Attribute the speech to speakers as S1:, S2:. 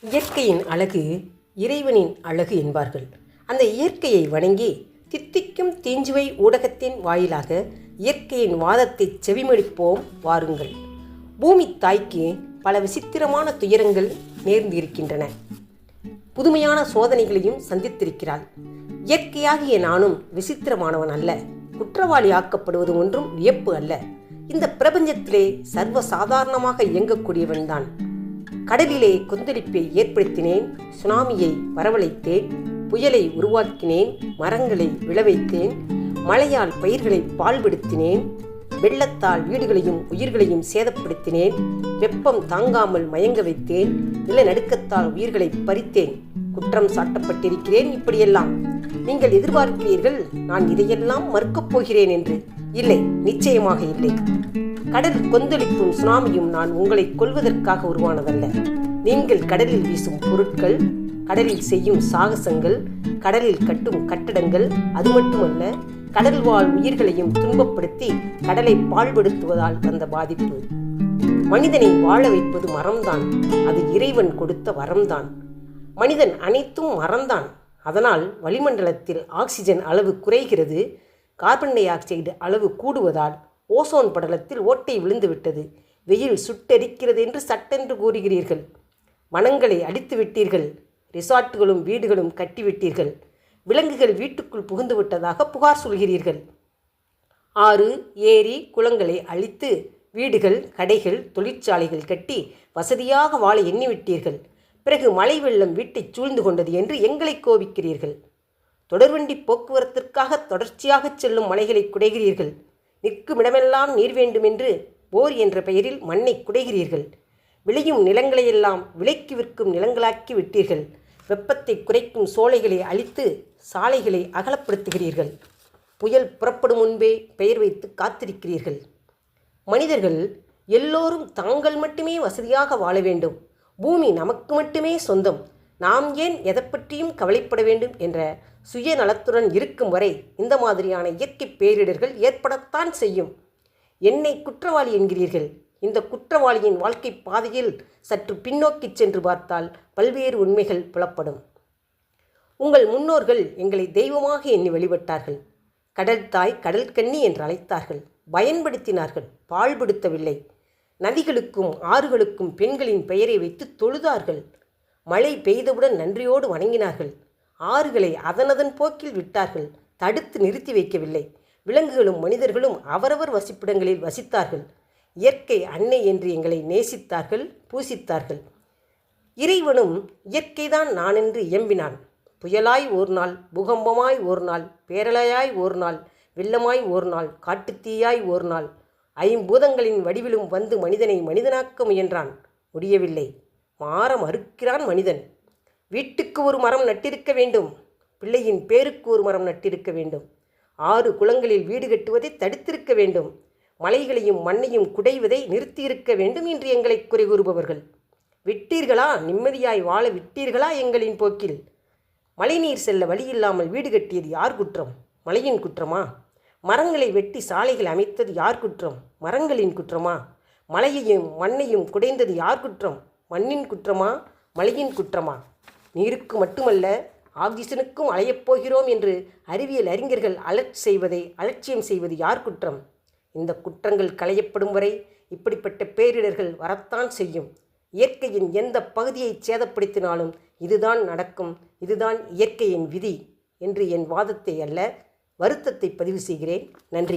S1: இயற்கையின் அழகு இறைவனின் அழகு என்பார்கள். அந்த இயற்கையை வணங்கி தித்திக்கும் தீஞ்சுவை ஊடகத்தின் வாயிலாக இயற்கையின் வாதத்தை செவிமடிப்போம் வாருங்கள். பூமி தாய்க்கு பல விசித்திரமான துயரங்கள் நேர்ந்திருக்கின்றன. புதுமையான சோதனைகளையும் சந்தித்திருக்கிறாள். இயற்கையாகிய நானும் விசித்திரமானவன் அல்ல. குற்றவாளி ஆக்கப்படுவது ஒன்றும் வியப்பு அல்ல. இந்த பிரபஞ்சத்திலே சர்வ சாதாரணமாக இயங்கக்கூடியவன்தான். கடலிலே கொந்தளிப்பை ஏற்படுத்தினேன் சுனாமியை வரவழைத்தேன் புயலை உருவாக்கினேன் மரங்களை விளைவைத்தேன் மழையால் பயிர்களை பால்படுத்தினேன் வெள்ளத்தால் வீடுகளையும் உயிர்களையும் சேதப்படுத்தினேன் வெப்பம் தாங்காமல் மயங்க வைத்தேன் நிலநடுக்கத்தால் உயிர்களை பறித்தேன். குற்றம் சாட்டப்பட்டிருக்கிறேன் இப்படியெல்லாம். நீங்கள் எதிர்பார்க்கிறீர்கள் நான் இதையெல்லாம் மறுக்கப் போகிறேன் என்று. இல்லை நிச்சயமாக இல்லை. கடல் கொந்தளிப்பும் சுனாமியும் நான் உங்களை கொல்வதற்காக உருவானதல்ல. நீங்கள் கடலில் வீசும் பொருட்கள் கடலில் செய்யும் சாகசங்கள் கடலில் கட்டும் கட்டடங்கள் அது மட்டுமல்ல கடல் வாழ் உயிர்களையும் துன்பப்படுத்தி கடலை பாழ்படுத்துவதால் வந்த பாதிப்பு. மனிதனை வாழ வைப்பது மரம்தான் அது இறைவன் கொடுத்த வரம்தான். மனிதன் அனைத்தும் மரம்தான் அதனால் வளிமண்டலத்தில் ஆக்சிஜன் அளவு குறைகிறது கார்பன் டை ஆக்சைடு அளவு கூடுவதால் ஓசோன் படலத்தில் ஓட்டை விழுந்துவிட்டது. வெயில் சுட்டெரிக்கிறது என்று சட்டென்று கூறுகிறீர்கள். வனங்களை அடித்து விட்டீர்கள் ரிசார்ட்டுகளும் வீடுகளும் கட்டிவிட்டீர்கள். விலங்குகள் வீட்டுக்குள் புகுந்து விட்டதாக புகார் சொல்கிறீர்கள். ஆறு ஏரி குளங்களை அழித்து வீடுகள் கடைகள் தொழிற்சாலைகள் கட்டி வசதியாக வாழ எண்ணிவிட்டீர்கள். பிறகு மழை வெள்ளம் வீட்டைச் சூழ்ந்து கொண்டது என்று எங்களை கோபிக்கிறீர்கள். தொடர்வண்டி போக்குவரத்திற்காக தொடர்ச்சியாகச் செல்லும் மலைகளை குடைகிறீர்கள். நிற்கும் இடமெல்லாம் நீர் வேண்டுமென்று போர் என்ற பெயரில் மண்ணை குடைகிறீர்கள். விளையும் நிலங்களையெல்லாம் விலைக்கு விற்கும் நிலங்களாக்கி விட்டீர்கள். வெப்பத்தை குறைக்கும் சோலைகளை அழித்து சாலைகளை அகலப்படுத்துகிறீர்கள். புயல் புறப்படும் முன்பே பெயர் வைத்து காத்திருக்கிறீர்கள். மனிதர்கள் எல்லோரும் தாங்கள் மட்டுமே வசதியாக வாழ வேண்டும். பூமி நமக்கு மட்டுமே சொந்தம். நாம் ஏன் எதை பற்றியும் கவலைப்பட வேண்டும் என்ற சுயநலத்துடன் இருக்கும் வரை இந்த மாதிரியான இயற்கை பேரிடர்கள் ஏற்படத்தான் செய்யும். என்னை குற்றவாளி என்கிறீர்கள். இந்த குற்றவாளியின் வாழ்க்கை பாதையில் சற்று பின்னோக்கி சென்று பார்த்தால் பல்வேறு உண்மைகள் புலப்படும். உங்கள் முன்னோர்கள் எங்களை தெய்வமாக எண்ணி வழிபட்டார்கள். கடல் தாய் கடல் கண்ணி என்று அழைத்தார்கள். பயன்படுத்தினார்கள். பாழ்படுத்தவில்லை நதிகளுக்கும் ஆறுகளுக்கும் பெண்களின் பெயரை வைத்து தொழுதார்கள். மழை பெய்தவுடன் நன்றியோடு வணங்கினார்கள். ஆறுகளை அதனதன் போக்கில் விட்டார்கள். தடுத்து நிறுத்தி வைக்கவில்லை. விலங்குகளும் மனிதர்களும் அவரவர் வசிப்பிடங்களில் வசித்தார்கள். இயற்கை அன்னை என்று எங்களை நேசித்தார்கள் பூசித்தார்கள். இறைவனும் இயற்கைதான் நான் என்று இயம்பினான். புயலாய் ஒரு நாள் பூகம்பமாய் ஒரு நாள் பேரலையாய் ஒரு நாள் வெள்ளமாய் ஒரு நாள் காட்டுத்தீயாய் ஒரு நாள் ஐம்பூதங்களின் வடிவிலும் வந்து மனிதனை மனிதனாக்க முயன்றான். முடியவில்லை. மாற மறுக்கிறான் மனிதன். வீட்டுக்கு ஒரு மரம் நட்டிருக்க வேண்டும். பிள்ளையின் பேருக்கு ஒரு மரம் நட்டிருக்க வேண்டும். ஆறு குளங்களில் வீடு கட்டுவதை தடுத்திருக்க வேண்டும். மலைகளையும் மண்ணையும் குடைவதை நிறுத்தியிருக்க வேண்டும் என்று எங்களை குறை கூறுபவர்கள். விட்டீர்களா? நிம்மதியாய் வாழ விட்டீர்களா எங்களின் போக்கில்? மழைநீர் செல்ல வழியில்லாமல் வீடு கட்டியது யார் குற்றம்? மழையின் குற்றமா? மரங்களை வெட்டி சாலைகள் அமைத்தது யார் குற்றம்? மரங்களின் குற்றமா? மலையையும் மண்ணையும் குடைந்தது யார் குற்றம்? மண்ணின் குற்றமா மலையின் குற்றமா? நீருக்கு மட்டுமல்ல ஆக்சிஜனுக்கும் அலையப் போகிறோம் என்று அறிவியல் அறிஞர்கள் அலர்ட் செய்வதை அலட்சியம் செய்வது யார் குற்றம்? இந்த குற்றங்கள் களையப்படும் வரை இப்படிப்பட்ட பேரிடர்கள் வரத்தான் செய்யும். இயற்கையின் எந்த பகுதியை சேதப்படுத்தினாலும் இதுதான் நடக்கும் இதுதான் இயற்கையின் விதி என்று என் வாதத்தை அல்ல வருத்தத்தை பதிவு செய்கிறேன். நன்றி.